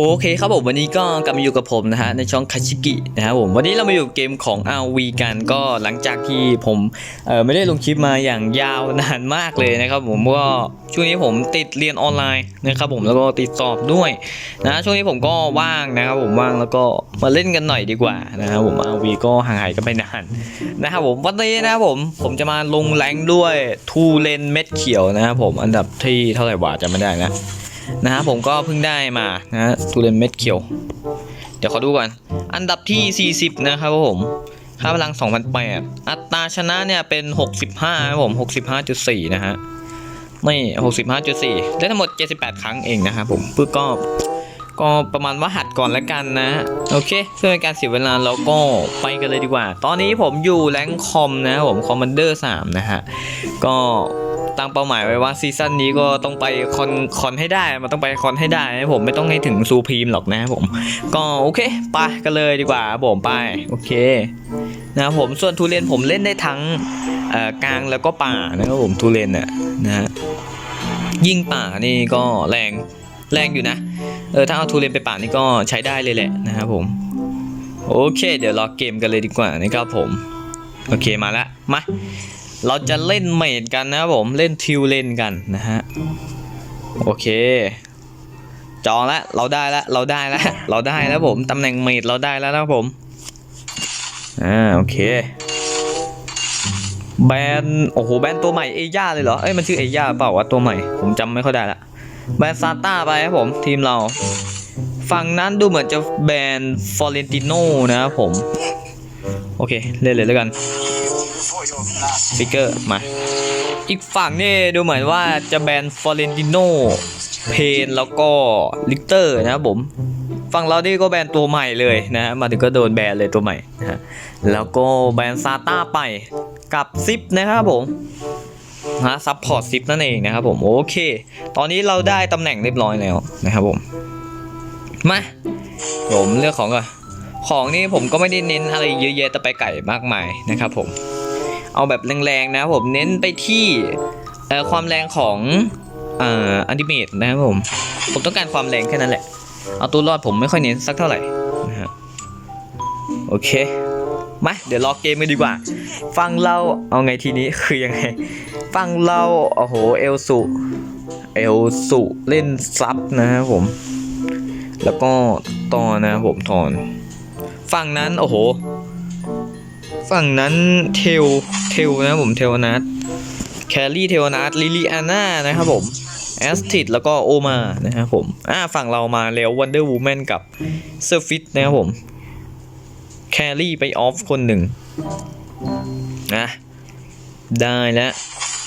โอเคครับผมวันนี้ก็กลับมาอยู่กับผมนะฮะในช่องคาชิกินะครับผมวันนี้เรามาอยู่เกมของ RV กันก็หลังจากที่ผมเออไม่ได้ลงคลิปมาอย่างยาวนานมากเลยนะครับผมก็ช่วงนี้ผมติดเรียนออนไลน์นะครับผมแล้วก็ติดสอบด้วยนะช่วงนี้ผมก็ว่างนะครับผมว่างแล้วก็มาเล่นกันหน่อยดีกว่านะครับผม RV ก็ห่างหายกันไปนานนะครับผมวันนี้นะครับผมผมจะมาลงแรงด้วยทูเลนเม็ดเขียวนะครับผมอันดับที่เท่าไหร่วะจำไม่ได้นะ นะฮะผมก็เพิ่งได้มานะฮะตูเรนเม็ดเขียว เดี๋ยวขอดูก่อน อันดับที่ 40 นะครับผมค่าพลัง 2008 อัตราชนะเนี่ยเป็น 65ครับผม 65.4 นะฮะ ไม่ 65.4 ได้ทั้งหมด 78 ครั้งเองนะครับผมเพื่อก็ ก็ประมาณว่าหัดก่อนแล้วกันนะ โอเคเพื่อเป็นการเสียเวลาเราก็ไปกันเลยดีกว่า ตอนนี้ผมอยู่แรงค์คอมนะผมคอมมานเดอร์3นะฮะ ก็ ตั้งเป้าหมายไว้ว่าซีซั่นนี้ก็ต้องไปคอนคอนให้ได้ มันต้องไปคอนให้ได้นะผมไม่ต้องให้ถึงซูพรีมหรอกนะครับผม ก็โอเคไปกันเลยดีกว่าผมไปโอเคนะครับผมส่วนทูเรนผมเล่นได้ทั้งเอ่อกลางแล้วก็ป่านะครับผมทูเรนน่ะนะฮะยิ่งป่านี่ก็แรงแรงอยู่นะเออถ้าเอาทูเรนไปป่านี่ก็ใช้ได้เลยแหละนะครับผมโอเค เดี๋ยวรอเกมกันเลยดีกว่านะครับผม โอเคมาละมา เราจะเล่นเมดกันนะครับผมเล่นทิวเลนกันนะฮะโอเค จองแล้วเราได้แล้วเราได้แล้วเราได้แล้วผมตำแหน่งเมดเราได้แล้วนะผมอ่าโอเคแบนโอ้โหแบนตัวใหม่เอย่าเลยเหรอเอ้ยมันชื่อเอย่าเปล่าวะตัวใหม่ผมจำไม่ค่อยได้ละแบนซาต้าไปครับผมทีมเรา ฝั่งนั้นดูเหมือนจะแบนฟอเรนติโนนะครับผม โอเค เล่นเลยแล้วกัน ฟิกเกอร์มา อีกฝั่งนี่ดูเหมือนว่าจะแบนฟอเรนติโนเพนแล้วก็ลิกเตอร์นะครับผมฝั่งเรานี่ก็แบนตัวใหม่เลยนะฮะมาถึงก็โดนแบนเลยตัวใหม่นะฮะแล้วก็แบนซาต้าไปกับซิปนะครับผมนะซัพพอร์ตซิปนั่นเองนะครับผมโอเค ตอนนี้เราได้ตำแหน่งเรียบร้อยแล้วนะครับผมมาผมเลือกของก่อนของนี่ผมก็ไม่ได้เน้นอะไรเยอะแยะแต่ไปไก่มากมายนะครับผม เอาแบบแรงๆนะครับผมเน้นไปที่ความแรงของอันิเมตนะครับผม ผมต้องการความแรงแค่นั้นแหละ เอาตัวรอดผมไม่ค่อยเน้นสักเท่าไหร่นะฮะโอเคมาเดี๋ยวรอเกมกันดีกว่า ฟังเราเอาไงทีนี้คือยังไง ฟังเราโอ้โหเอลสุเอลสุเล่นซับนะครับผม แล้วก็ตอนนะครับผมทอนฝั่งนั้นโอ้โห ฝั่งนั้นเทลเทลนะครับผมเทลนัทแคลรี่เทลนัทลิลิอาน่านะครับผมแอสติดแล้วก็โอมานะครับผมอ่าฝั่งเรามาแล้ววันเดอร์วูแมนกับเซอร์ฟิตนะครับผมแคลรี่ไปออฟคนหนึ่งนะได้แล้ว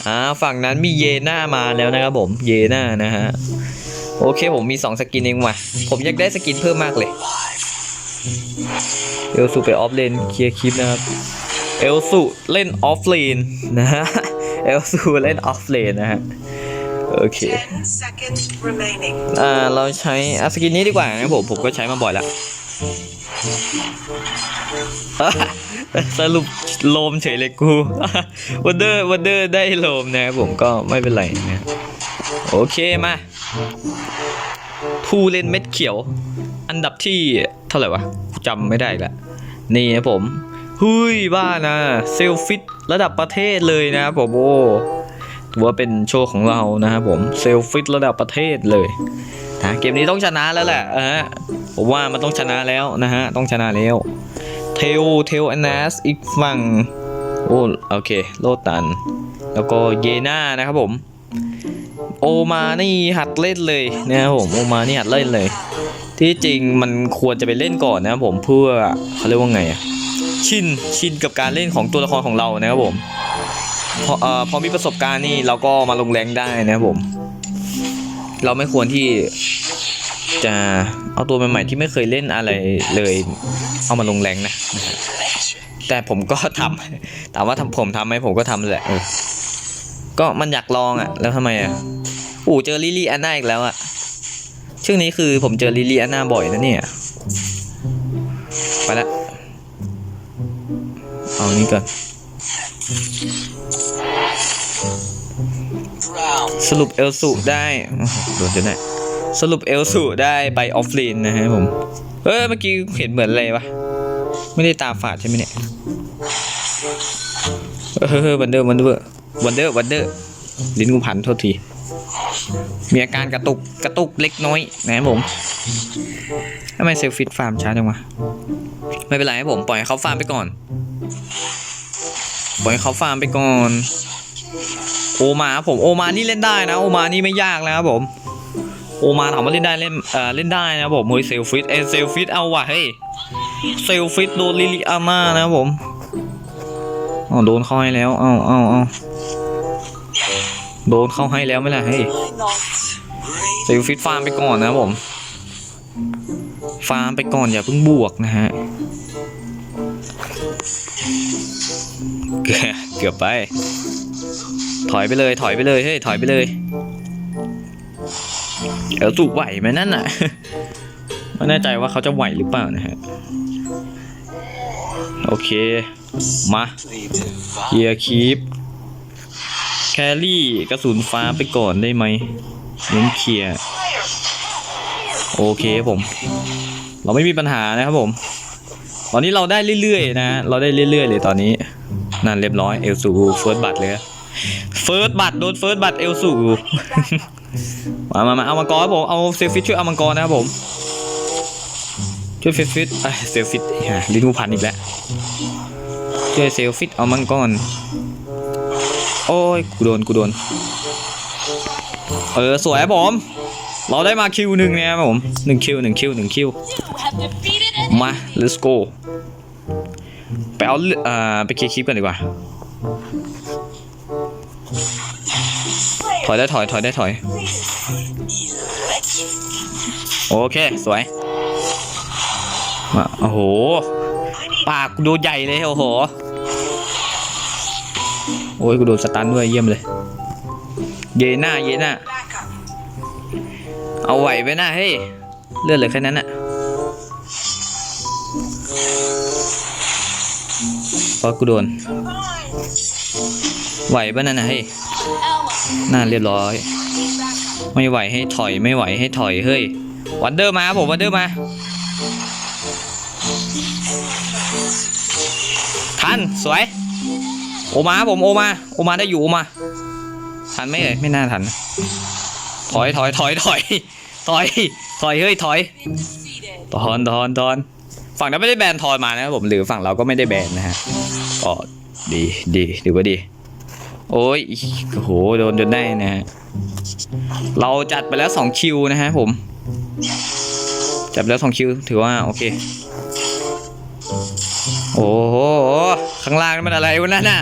อ่าฝั่งนั้นมีเยน่ามาแล้วนะครับผมเยน่านะฮะโอเคผมมี 2 สกินเองว่ะ ผมอยากได้สกินเพิ่มมากเลย เอลสูไปออฟเลนเคลียร์คลิปนะครับ เอลสูเล่นออฟเลนนะฮะ เอลสูเล่นออฟเลนนะฮะ โอเค10 seconds remaining. อ่า เราใช้อาสกินนี้ดีกว่านะผม ผมก็ใช้มาบ่อยแล้ว สรุปโลมเฉยเลยกูวันเดอร์วันเดอร์ได้โลมนะครับผมก็ไม่เป็นไรนะ โอเคมา ทูเลนเม็ดเขียว อันดับที่เท่าไหร่วะจำไม่ได้ละนี่นะผมหุยบ้านะเซลฟิตระดับประเทศเลยนะครับผมโอ้ถือว่าเป็นโชว์ของเรานะครับผมเซลฟิตระดับประเทศเลยนะเกมนี้ต้องชนะแล้วแหละเออผมว่ามันต้องชนะแล้วนะฮะต้องชนะแล้วเทลเทลอนาสอีกฝั่งโอ้โอเคโลตัน แล้วก็เยน่านะครับผม โอมานี่หัดเล่นเลยนะครับผมโอมานี่หัดเล่นเลย ที่จริงมันควรจะไปเล่นก่อนนะครับผมเพื่อเขาเรียกว่าไงอะชินชินกับการเล่นของตัวละครของเรานะครับผมพอเอ่อพอมีประสบการณ์นี่เราก็มาลงแรงได้นะครับผม เราไม่ควรที่จะเอาตัวใหม่ๆที่ไม่เคยเล่นอะไรเลย เอามาลงแรงนะแต่ผมก็ทำถามว่าทำผมทำไหมผมก็ทำแหละ ก็มันอยากลองอะแล้วทำไมอะอู๋เจอลิลี่อันน่าอีกแล้วอะช่วงนี้คือผมเจอลิลี่อันนาบ่อยนะเนี่ยไปละเอานี้ก่อนสรุปเอลสุได้โดนจนได้สรุปเอลสูได้ไปออฟเลนนะฮะผมเอ้ยเมื่อกี้เห็นเหมือนอะไรวะไม่ได้ตาฝาดใช่ไหมเนี่ยเออวันเดอร์วันเดอร์ วันเดอร์วันเดอร์ลิ้นกูพันโทษที มีอาการกระตุกกระตุกเล็กน้อยนะครับผมทำไมเซลฟิตฟาร์มช้าจังวะไม่เป็นไรครับผมปล่อยให้เขาฟาร์มไปก่อน ปล่อยให้เขาฟาร์มไปก่อน โอมาผมโอมานี่เล่นได้นะ โอมานี่ไม่ยากนะครับผม โอมาถามว่าเล่นได้เล่นเอ่อเล่นได้นะผมเฮ้ยเซลฟิตเอเซลฟิตเอาว่ะเฮ้ยเซลฟิตโดนลิลิอาม่านะครับผมอ๋อโดนเข้าให้แล้ว เอ้าเอ้าเอ้า โดนเข้าให้แล้วไม่ล่ะเฮ้ย Why not? เซลฟิตฟาร์มไปก่อนนะผม ฟาร์มไปก่อนอย่าเพิ่งบวกนะฮะ เกือบเกือบไป ถอยไปเลย ถอยไปเลย เฮ้ย ถอยไปเลยเอลสูไหวไหมนั่นน่ะ ไม่แน่ใจว่าเขาจะไหวหรือเปล่านะฮะ โอเค มาเกียร์คีป แครี่กระสุนฟ้าไปก่อนได้ไหมเน้นเคลียร์โอเคผม เราไม่มีปัญหานะครับผม ตอนนี้เราได้เรื่อยๆนะ เราได้เรื่อยๆเลยตอนนี้ นั่นเรียบร้อยเอลสูเฟิร์สบัตเลยเฟิร์สบัตโดนเฟิร์สบัตเอลสูมามามาเอามังกรครับผม เอาเซลฟิตช่วยเอามังกรนะครับผม ช่วยเซลฟิตเอ้ยเซลฟิตฮะลิ้นกูพันอีกแล้ว ช่วยเซลฟิตเอามังกร โอ้ยกูโดนกูโดน เออสวยผม เราได้มาคิวหนึ่งเนี่ยผมหนึ่งคิวหนึ่งคิวหนึ่งคิวมา let's go ไปเอาเลืออ่าไปเคลียร์คลิปกันดีกว่า ถอยได้ถอยถอยได้ถอย โอเค สวยมาโอ้โห ปากกูดูใหญ่เลย โอ้โห โอ้ยกูโดนสตันด้วยเยี่ยมเลย เยน่าเยน่าเอาไหวไปนะเฮ้ยเลือดเหลือแค่นั้นอะเพราะกูโดน ไหวปะนั่นนะเฮ้ยน่าเรียบร้อย ไม่ไหวให้ถอยไม่ไหวให้ถอยเฮ้ยวันเดอร์มาผมวันเดอร์มาทันสวย โอมาผมโอมาโอมาได้อยู่โอมาทันไหมเอ่ยไม่น่าทัน ถอยถอยถอยถอยถอยถอยเฮ้ยถอยทอนทอนทอนฝั่งนั้นไม่ได้แบนทอนมานะผมหรือฝั่งเราก็ไม่ได้แบนนะฮะก็ดีดีถือว่าดี โอ้ยโอ้โหโดนจนได้นะฮะเราจัดไปแล้ว2คิวนะฮะผม จัดไปแล้ว2คิวถือว่าโอเค โอ้โห ข้างล่างนั่นมันอะไรวะนั่นน่ะ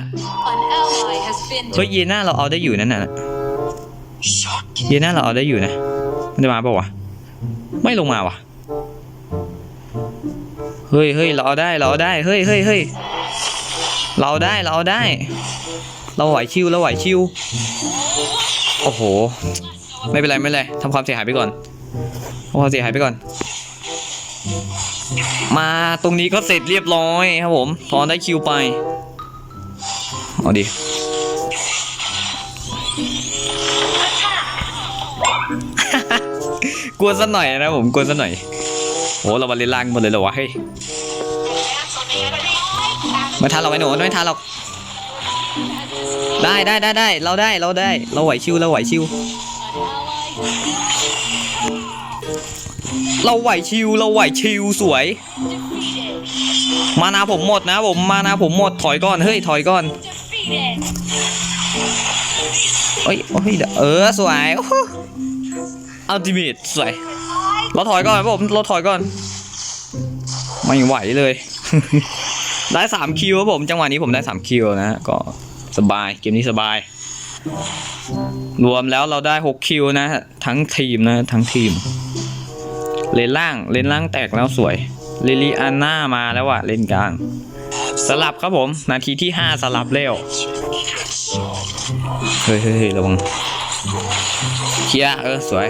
An ally has been เฮ้ยเยน่าเราเอาได้อยู่นั่นน่ะเยน่าเราเอาได้อยู่นะ มันจะมาเปล่าวะ ไม่ลงมาวะเฮ้ยเฮ้ยเราเอาได้เราเอาได้เฮ้ยเฮ้ยเฮ้ยเราเอาได้เราเอาได้ เราไหวชิวเราไหวชิวโอ้โห ไม่เป็นไรไม่เป็นไรทำความเสียหายไปก่อนทำความเสียหายไปก่อน มาตรงนี้ก็เสร็จเรียบร้อยครับผมทอได้คิวไป เอาดิกลัวซะหน่อยนะผมกลัวซะหน่อยโหเรามาเล่นล่างหมดเลยเหรอวะเฮ้ยไม่ทันเราไอ้หนูไม่ทันหรอกได้ได้ได้ได้เราได้เราได้ เราไหวชิวเราไหวชิว เราไหวชิวเราไหวชิวสวย มานาผมหมดนะผมมานาผมหมดถอยก่อนเฮ้ยถอยก่อนเอ้ยโอ้ยเดี๋ยวเออสวยอัลติเมทสวยเราถอยก่อนผมเราถอยก่อน ไม่ไหวเลย ได้สามคิวครับผมจังหวะนี้ผมได้สามคิวนะก็สบายเกมนี้สบาย รวมแล้วเราได้หกคิวนะ ทั้งทีมนะทั้งทีม เลนล่างเลนล่างแตกแล้วสวยลิลิอาน่ามาแล้วอะเลนกลาง สลับครับผม นาทีที่ห้าสลับแล้วเฮ้ยเฮ้ยเฮ้ยระวังเคลียเออสวย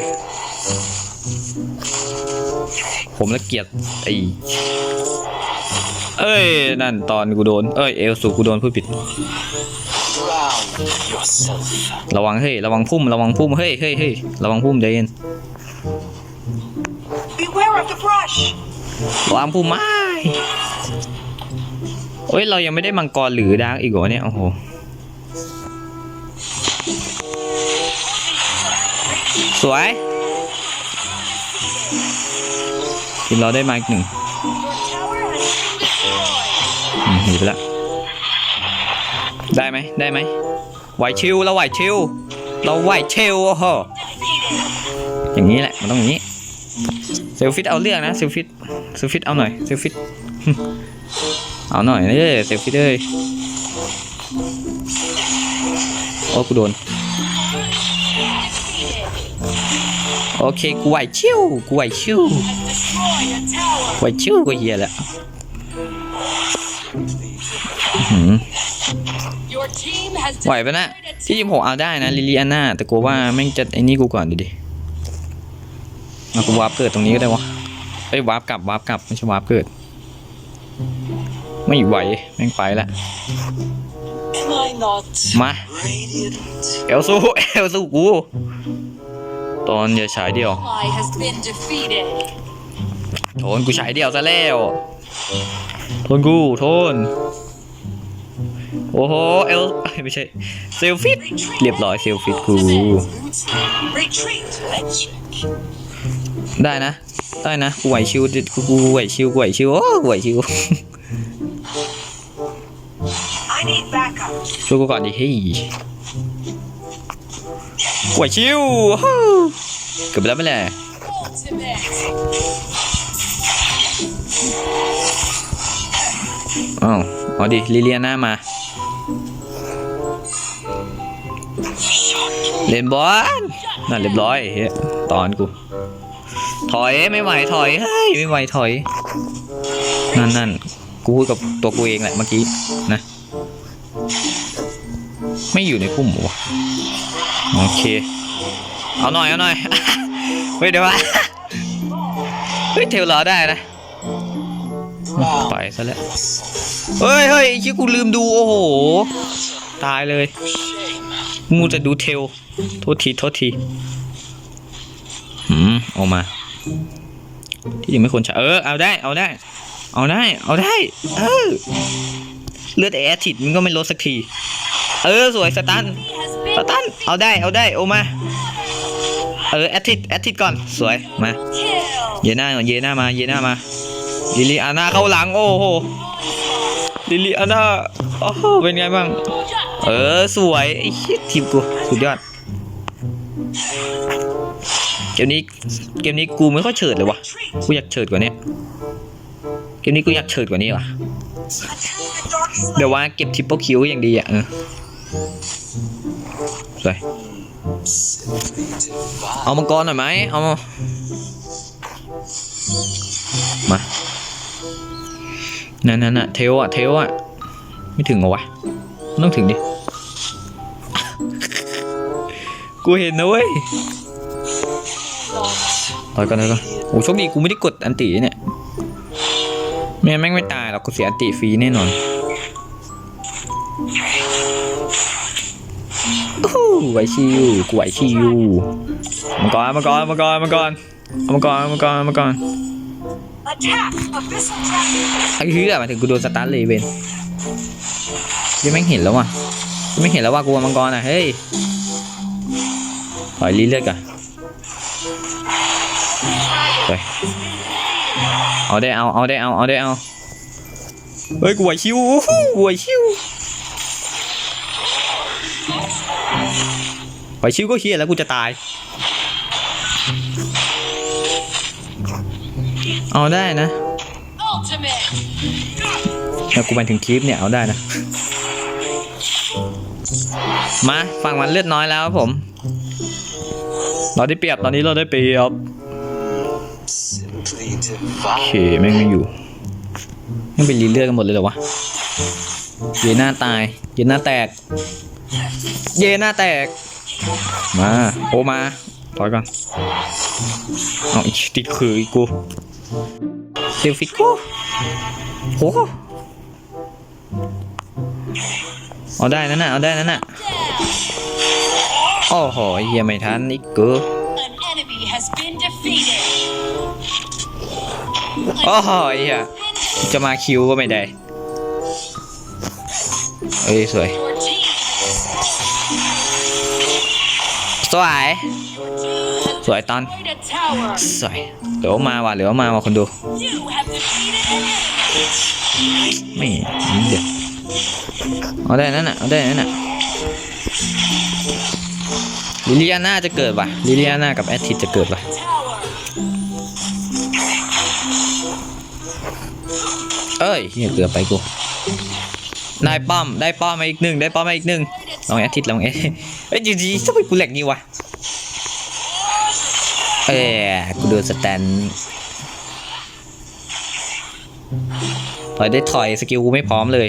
ผมละเกียดไอเอ้ย นั่นตอนกูโดน เอ้ย เอลสูกูโดนพูดผิด ระวังเฮ้ย ระวังพุ่ม ระวังพุ่ม เฮ้ยเฮ้ยเฮ้ยระวังพุ่มใจเย็น วางผู้ไม้เอ้ยเรายังไม่ได้มังกรหรือดาร์กอีกเหรอเนี่ย โอ้โห สวยทีมเราได้มาอีกหนึ่งอืมหนีไปละได้ไหมได้ไหมไหวชิวเราไหวชิวเราไหวชิวโอ้โหอย่างนี้แหละ มันต้องอย่างนี้เซลฟิตเอาเรื่องนะเซลฟิต เซลฟิตเอาหน่อยเซลฟิตเอาหน่อยเด้เซลฟิตเอ้ยโอ้กูโดน โอเคกูไหวชิวกูไหวชิว Destroy a tower. ไหวชิวก็เฮียแหละอื้อหือ Your team has ไหวปะนะที่จริงผมเอาได้นะลิลิอาน่าแต่กูว่าแม่งจะไอ้นี่กูก่อนดิดิเอากูวาร์ปเกิดตรงนี้ก็ได้วะ ไอ้ยวาร์ปกลับวาร์ปกลับไม่ใช่วาร์ปเกิด ไม่ไหวแม่งไปละมาเอลซูเอลซูกูตอนอย่าฉายเดียวโทนกูฉายเดียวซะแล้วโทนกูโทนโอ้โหเอลไม่ใช่เซลฟิตเรียบร้อยเซลฟิตกู ได้นะ ได้นะกูไหวชิวดิกูกูไหวชิวกูไหวชิวโอ้กูไหวชิว I need backup. ช่วยกูก่อนดิเฮ้ยกูไหวชิวฮู้เกือบไปแล้วไม่แหละ Ultimate. อ้าวเอาดิลิเลียนามาเล่นบอล น่าเรียบร้อยเฮ้ยตอนกู ถอยไม่ไหวถอยเฮ้ยไม่ไหวถอย นั่นนั่นกูพูดกับตัวกูเองแหละเมื่อกี้นะ ไม่อยู่ในพุ่มหรอวะโอเค เอาหน่อยเอาหน่อยเฮ้ยเดี๋ยววะเฮ้ยเทลรอได้นะไปซะแล้วเฮ้ยเฮ้ยไอ้ชิกูลืมดูโอ้โห ตายเลย มูจะดูเทล โทษทีโทษทีหืมออกมา ที่จริงไม่ควรใช้เออ เอาได้ เอาได้ เอาได้ เอาได้ เออ เลือดแอร์ทิดมันก็ไม่ลดสักที เออ สวยสตัน Has ส been ตัน เอาได้ เอาได้ โอมา เออ แอตทิดแอตทิดก่อน สวย มา kill. เยน่าก่อนเยน่ามา เยน่ามา ลิลิอาน่าเข้าหลัง โอ้โห ลิลิอาน่า โอ้โห เป็นไงบ้าง เออ สวยไอ้ทีมกูสุดยอด เกมนี้เกมนี้กูไม่ค่อยเฉิดเลยวะกูอยากเฉิดกว่านี้เกมนี้กูอยากเฉิดกว่านี้ว่ะเดี๋ยวว่าเก็บทิปเปิลคิวอย่างดีอะเออสวยเอามังกรหน่อยไหมเอามานั่นนั่นน่ะเทลอะเทลอะไม่ถึงเหรอวะ ต้องถึงดิ กูเห็นนะเว้ยถอยก่อนถอยก่อนโอ้โชคดีกูไม่ได้กดอันติเนี่ยไม่งั้นแม่งไม่ตายหรอกกูเสียอันติฟรีแน่นอนอู้หูไหวชิวกูไหวชิวมังกรมังกรมังกรมังกรเอามังกรมังกรมังกร Attack! Abyssal dragon. ไอ้เหี้ยหมายถึงกูโดนสตาร์ทเลยเวน ยังไม่งเห็นแล้วว่ะยังไม่เห็นแล้วว่ากูว่ามังกรอะเฮ้ยถอยรีเลือดก่อนไปเอาได้เอาเอาได้เอาเอาได้เอาเฮ้ยกูไหวชิวอู้หูกูไหวชิวไหวชิวก็เฮียแล้วกูจะตาย เอาได้นะ Ultimate. ถ้ากูไปถึงคลิปเนี่ยเอาได้นะ มาฝั่งมันเลือดน้อยแล้วครับผม เราได้เปรียบตอนนี้เราได้เปรียบโอเคแม่งไม่อยู่แม่งเป็นรีเลือดกันหมดเลยเหรอวะเยน่าตาย เยน่าแตก เยน่าแตก มาโอมาถอยก่อนเอาอีกติดคืออีกกูเซลฟิกกูโห เอาได้นั่นน่ะเอาได้นั่นน่ะโอ้โหเฮียไม่ทันอีกกูโอ้โหอ้เหี้ยจะมาคิวก็ไม่ได้เอ้ยสวยสวยสวยตอนสวยเหลือมาว่ะเหลือมาว่ะคนดูไม่นิดเดียว เอาได้นั่นน่ะเอาได้นั่นน่ะลิเลียนาจะเกิดว่ะลิเลียนากับแอตทิจะเกิดว่ะเอ้ยเฮียเกือบไปกูได้ป้อมได้ป้อมมาอีกหนึ่งได้ป้อมมาอีกหนึ่งลองแอตทิดลองแอตเอ้ยจริงๆทำไมกูแหลกนี่วะเอ้กูดูสแตนถอยได้ถอยสกิลกูไม่พร้อมเลย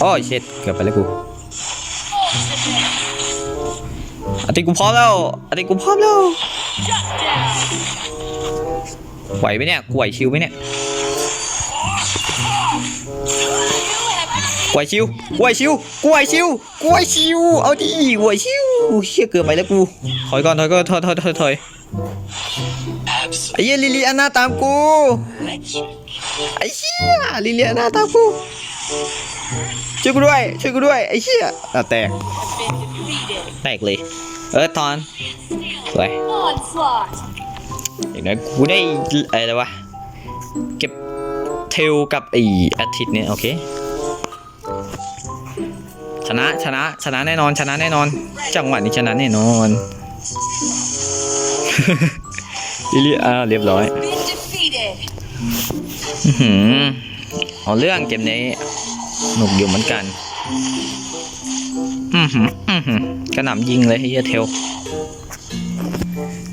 โอ้ยเช็ดเกือบไปแล้วกูอาทิตย์กูพร้อมแล้วอาทิตย์กูพร้อมแล้ว Shut down. ไหวไหมเนี่ยกูไหวชิวไหมเนี่ย You have กวยชิวกวยชิวกวยชิวกวยชิวเอาดิกวยชิวเชี่ยเกือบไปแล้วกูถอยก่อนถอยก่อนถอยถอยถอยถอยไอ้เหี้ยลิลีอาน่าตามกูไอ้เหี้ยลิลีอาน่าตามกู ช่วยกูด้วย ช่วยกูด้วย ไอ้เหี้ยอะแตก แตกเลย เออตอน สวย อย่างนั้นกูได้อะไรวะ เก็บเทลกับไอ้อาทิตย์เนี่ย โอเค ชนะ ชนะ ชนะแน่นอน ชนะแน่นอน จังหวะนี้ชนะแน่นอนลิลี่อ่าเรียบร้อยอือหือเอาเรื่องเกมนี้ หนุกอยู่เหมือนกัน อือหืออือหือกระหน่ำยิงเลยเฮียเทล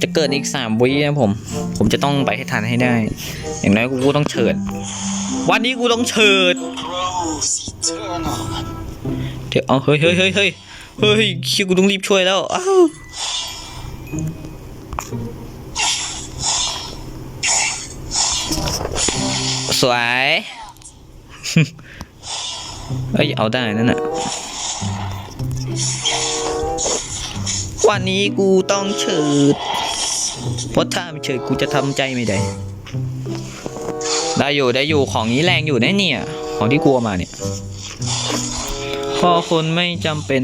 จะเกิดอีกสามวินะผม ผมจะต้องไปให้ทันให้ได้ อย่างน้อยกูต้องเฉิด วันนี้กูต้องเฉิดเดี๋ยวเอาเฮ้ยเฮ้ยเฮ้ยเฮ้ยเฮ้ยคิวกูต้องรีบช่วยแล้วอ้าวสวย เอ้ย เอาได้นั่นน่ะ วันนี้กูต้องเฉิด เพราะถ้าไม่เฉิดกูจะทำใจไม่ได้ ได้อยู่ได้อยู่ของนี้แรงอยู่นะเนี่ย ของที่กลัวมาเนี่ย พอคนไม่จำเป็น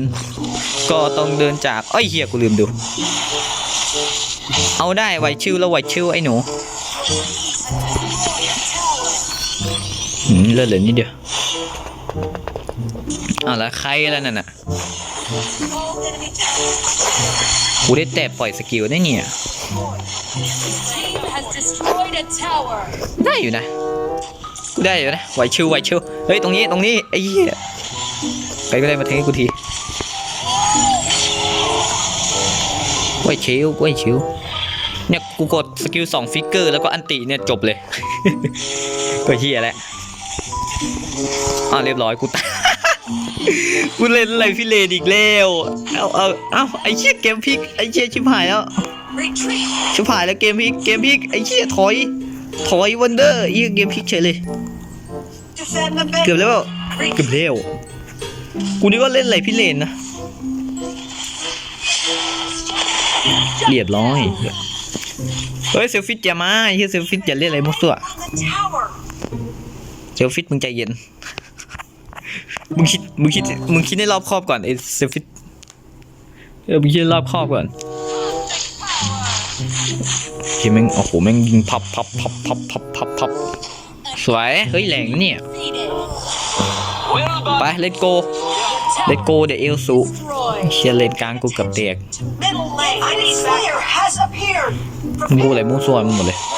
ก็ต้องเดินจากเอ้ยเฮียกูลืมดู เอาได้ไหวชิวแล้วไหวชิวไอ้หนูเลือดเหลือนิดเดียว อ้าวแล้วใครแล้วนั่นน่ะกูได้แต่ปล่อยสกิลได้เนี่ยได้อยู่นะกูได้อยู่นะไหวชิวไหวชิวเฮ้ยตรงนี้ตรงนี้ไอ้เหี้ยใครก็ได้มาแทงกูทีไหวชิวไหวชิวเนี่ยกูกดสกิลสองฟิกเกอร์แล้วก็อันติเนี่ยจบเลย ก็เฮียแหละ อ่าเรียบร้อยกูตายกูเล่นอะไรพี่เลนอีกแล้วเอาเอาเอาไอ้เชี่ยเกมพลิกไอ้เชี่ยชิบหายแล้วชิบหายแล้วเกมพลิกเกมพลิกไอ้เชี่ยถอยถอยวันเดอร์ยี่เกมพลิกเฉยเลยเกือบแล้วเกือบแล้วกูนึกว่าเล่นอะไรพี่เลนนะเรียบร้อยเฮ้ยเซลฟิตอย่ามาไอ้เฮียเซลฟิตอย่าเล่นอะไรมั่วซั่วเซลฟิตมึงใจเย็น มึงคิดมึงคิดมึงคิดให้รอบคอบก่อนไอ้เซลฟิตเออมึงคิดให้รอบคอบก่อนเฮ้ยแม่งโอ้โหแม่งยิงพับพับพับพับพับพับพับสวยเฮ้ยแหลงนะเนี่ย Defeated. ไปเลตโกเลตโกเดี๋ยวเอลสู Destroyed. เชียร์เลนกลางกูเกับเตียก Middle lane. I need Slayer has appeared. มึงพูดอะไรมั่วซั่วมึงหมดเลย Tower has been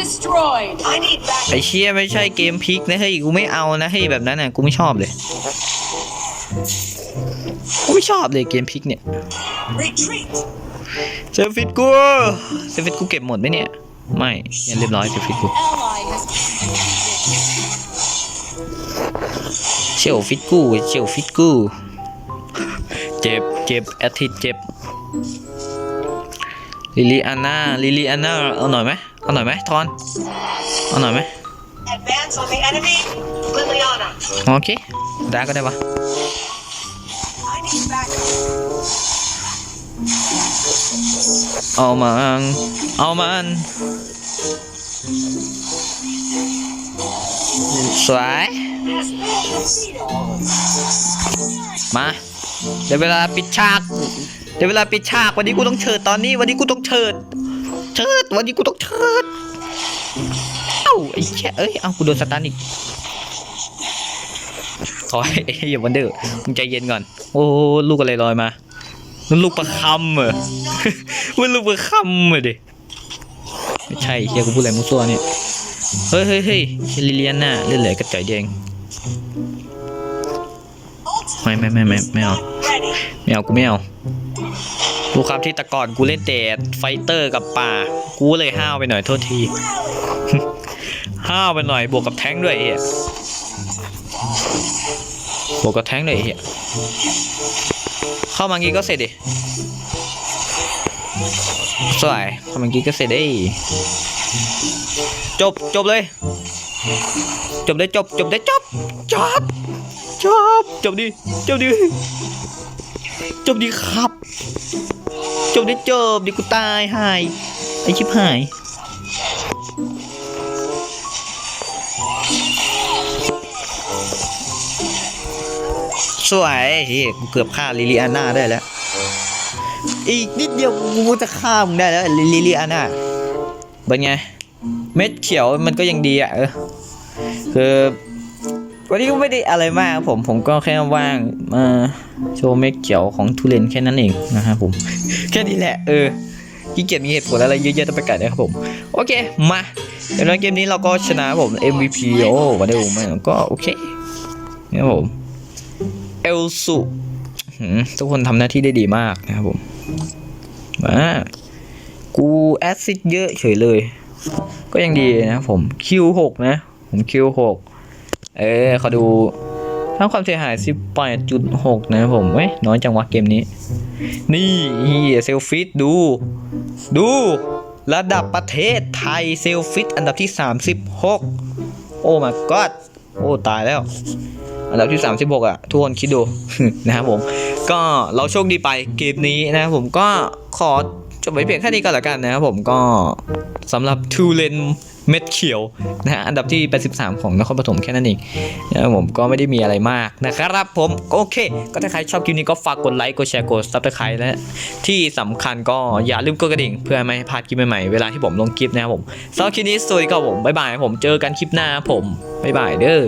destroyed. I need backup. ไอเชียไม่ใช่เกมพลิกนะเฮ้ยกูไม่เอานะเฮ้ยแบบนั้นน่ะกูไม่ชอบเลยกูไม่ชอบเลยเกมพลิกเนี่ย Retreat. เซลฟิตกูเซลฟิตกูเก็บหมดไหมเนี่ย ไม่ยังเรียบร้อยเซลฟิตกู Ally has been defeated. เชลฟิตกูเชลฟิตกู เจ็บเจ็บแอตทิตเจ็บ ลิลีอาน่าลิลีอาน่าเอาหน่อยไหมเอาหน่อยไหมทอน เอาหน่อยไหม Advance on the enemy. Liliana. โอเคได้ก็ได้ปะ I need backup. เอามาเอามันสวยมาเดี๋ยวเวลาปิดฉาก เดี๋ยวเวลาปิดฉากวันนี้กูต้องเชิดตอนนี้ วันนี้กูต้องเชิดเชิด วันนี้กูต้องเชิด เอ้าไอ้แค่เอ้ย เอ้ากูโดนสตันอีกขอให้อย่าวันเดอร์มึงใจเย็นก่อน โอ้ลูกอะไรลอยมานั่นลูกประคำเหรอมันลูกประคำเหรอดิไม่ใช่เฮียกูพูดอะไรมุซัวเนี่ย เฮ้ยเฮ้ยเฮ้ยลิเลียนน่ะเล่นเหลยกระจ่อยแดงไม่ไม่ไม่ไม่ไม่เอาไม่เอากูไม่เอา ดูครับที่แตะก่อนกูเล่นแต่ไฟเตอร์กับป่า กูเลยห้าวไปหน่อยโทษที ห้าวไปหน่อยบวกกับแท้งด้วยอ้เฮียบวกกับแท้งด้วยอ้เฮียเข้ามางี้ก็เสร็จดิสวยเข้ามางี้ก็เสร็จได้จบจบเลย จบเลยจบจบได้จบจบจบจบดิจบดิ จบดิครับ จบได้จบดิกูตายหายไอชิบหายสวยเฮ้ยกูเกือบฆ่าลิลิอาน่าได้แล้ว อีกนิดเดียวกูจะฆ่ามึงได้แล้วลิลิลิอาน่าเป็นไง เม็ดเขียวมันก็ยังดีอะเออคือ วันนี้ก็ไม่ได้อะไรมากผมผมก็แค่ว่างมาโชว์เม็ดเขียวของทุเรียนแค่นั้นเองนะครับผม แค่นี้แหละ เออขี้เกียจมีเหตุผลอะไรเยอะแยะต้องไปกัดนะครับผม โอเค มาเดี๋ยวเกมนี้เราก็ชนะผม MVP โอ้วันเดียวมันก็โอเคนะครับผมเอลสุทุกคนทำหน้าที่ได้ดีมากนะครับผมมากูแอซซิดเยอะเฉยเลย ก็ยังดีนะครับผม Q6 นะ ผม Q6 เออขอดูทั้งความเสียหาย 18.6 นะครับผมเว้ยน้อยจังวะเกมนี้ นี่เฮียเซลฟิตดู ดู ระดับประเทศไทยเซลฟิตอันดับที่ 36 โอ้ my god โอ้ ตายแล้ว อันดับที่ 36 อะ ทุกคนคิดดู นะครับผม ก็เราโชคดีไปเกมนี้นะครับผมก็ขอจบไว้เพียงแค่นี้ก่อนละกันนะครับผมก็สำหรับทูเลน เม็ดเขียวนะฮะอันดับที่ 83 ของนครปฐมแค่นั้นเองนะผมก็ไม่ได้มีอะไรมากนะครับผมโอเค ก็ถ้าใครชอบคลิปนี้ก็ฝากกดไลค์กดแชร์กดซับสไครต์และที่สำคัญก็อย่าลืมกดกระดิ่ง เพื่อไม่ให้พลาดคลิปใหม่ๆเวลาที่ผมลงคลิปนะครับผมสำหรับคลิปนี้สวัสดีครับผมบ๊ายบายผมเจอกันคลิปหน้าผมบ๊ายบายเด้อ